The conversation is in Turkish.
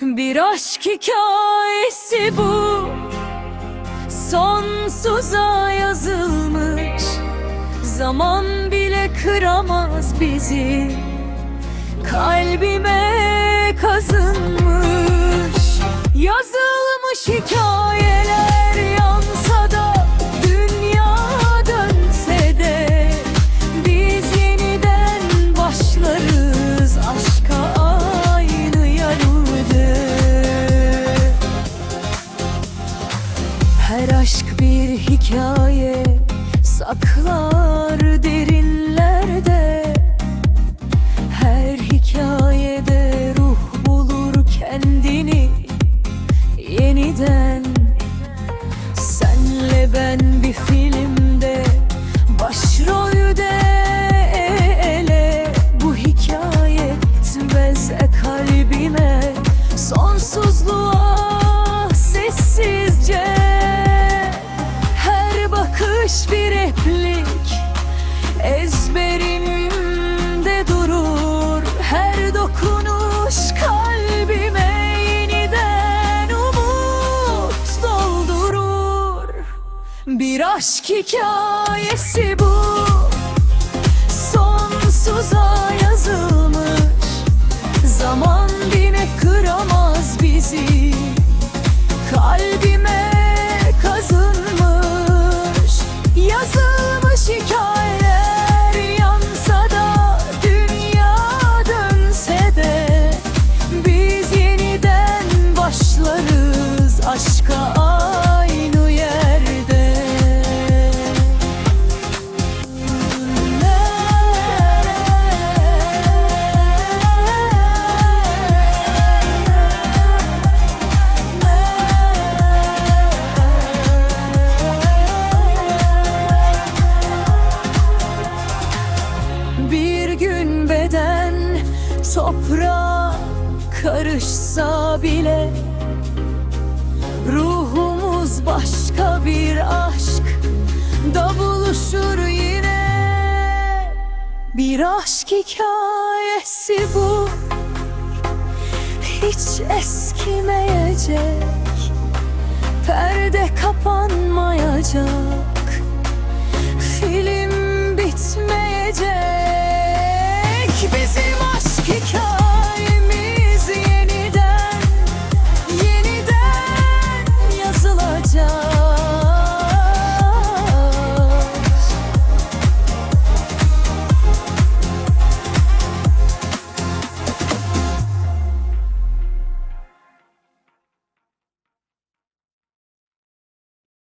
Bir aşk hikayesi bu. Sonsuza yazılmış. Zaman bile kıramaz bizi. Kalbime kazınmış. Yazılmış hikayeler Aşk bir hikaye. Saklar derinlerde aşk hikayesi bu. Sonsuza yazılmış. Zaman bile kıramaz bizi. Kalbime toprağa karışsa bile Ruhumuz başka bir aşk. Da buluşur yine. Bir aşk hikayesi bu. Hiç eskimeyecek Perde kapanmayacak